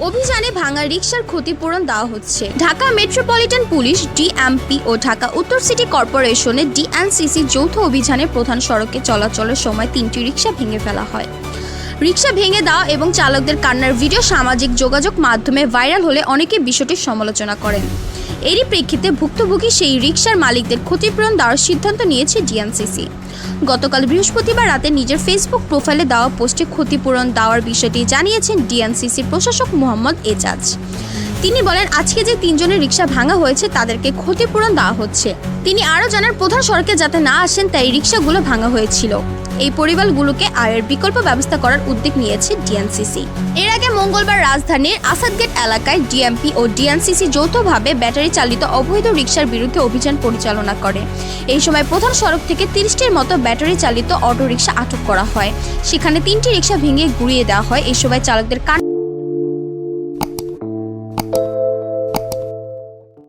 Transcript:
অভিযানে ভাঙা রিক্সার ক্ষতিপূরণ দেওয়া হচ্ছে। ঢাকা মেট্রোপলিটন পুলিশ, ডিএমপি ও ঢাকা উত্তর সিটি কর্পোরেশনের ডিএনসিসি যৌথ অভিযানে প্রধান সড়কে চলাচলের সময় তিনটি রিক্সা ভেঙে ফেলা হয়। রিক্সা ভেঙে দেওয়া এবং চালকদের কান্নার ভিডিও সামাজিক যোগাযোগ মাধ্যমে ভাইরাল হলে অনেকে বিষয়টির সমালোচনা করেন। এরই প্রেক্ষিতে ভুক্তভোগী সেই রিক্সার মালিকদের ক্ষতিপূরণ দেওয়ার সিদ্ধান্ত নিয়েছে ডিএনসিসি গতকাল বৃহস্পতিবার রাতে নিজের ফেসবুক প্রোফাইলে দেওয়া পোস্টে ক্ষতিপূরণ দেওয়ার বিষয়টি জানিয়েছেন ডিএনসিসির প্রশাসক মোহাম্মদ এজাজ। তিনি বলেন, আজকে যে তিনজনের রিক্সা ভাঙা হয়েছে, তাদেরকে ক্ষতিপূরণ দেওয়া হচ্ছে। তিনি আরও জানান, প্রধান সড়কে যাতে না আসেন, তাই রিক্সাগুলো ভাঙা হয়েছিল। এই পরিবারগুলোকে আয়ের বিকল্প ব্যবস্থা করার উদ্যোগ নিয়েছে ডিএনসিসি। এর আগে মঙ্গলবার রাজধানীর আসাদগেট এলাকায় ডিএমপি ও ডিএনসিসি যৌথভাবে ব্যাটারি চালিত অবৈধ রিকশার বিরুদ্ধে অভিযান পরিচালনা করে। এই সময় প্রধান সড়ক থেকে তিরিশটির মতো ব্যাটারি চালিত অটোরিকশা আটক করা হয়। সেখানে তিনটি রিক্সা ভেঙে গুড়িয়ে দেওয়া হয়। এই সময় চালকদের কান